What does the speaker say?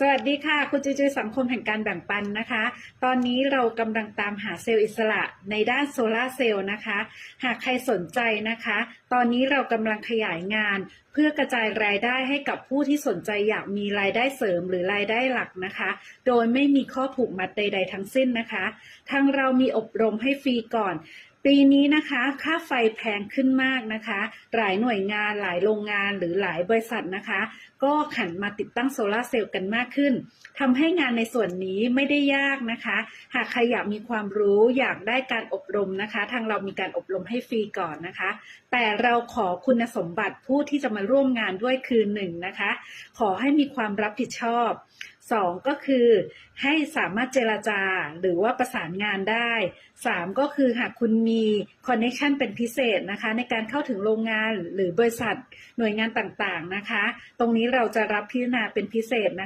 สวัสดีค่ะ คุณจุยจุยสังคมแห่งการแบ่งปันนะคะ ตอนนี้เรากำลังตามหาเซลล์อิสระในด้านโซลาร์เซลล์นะคะ หากใครสนใจนะคะ ตอนนี้เรากำลังขยายงาน เพื่อกระจายรายได้ให้กับผู้ที่สนใจอยากมีรายได้เสริมหรือรายได้หลักนะคะ โดยไม่มีข้อผูกมัดใด ๆ ทั้งสิ้นนะคะ ทางเรามีอบรมให้ฟรีก่อน ปีนี้นะคะค่าไฟแพงขึ้นมากนะคะ หลายหน่วยงานหลายโรงงานหรือหลายบริษัทนะคะ ก็หันมาติดตั้งโซลาร์เซลล์กันมากขึ้นทำให้งานในส่วนนี้ไม่ได้ยากนะคะ หากใครอยากมีความรู้อยากได้การอบรมนะคะ ทางเรามีการอบรมให้ฟรีก่อนนะคะ แต่เราขอคุณสมบัติผู้ที่จะมาร่วมงานด้วยคือหนึ่งนะคะ ขอให้มีความรับผิดชอบ สองก็คือให้สามารถเจรจาหรือว่าประสานงานได้สามก็คือหากคุณมีคอนเนคชันเป็นพิเศษนะคะ ในการเข้าถึงโรงงานหรือบริษัทหน่วยงานต่างๆนะคะ ตรงนี้เราจะรับพิจารณาเป็นพิเศษนะคะ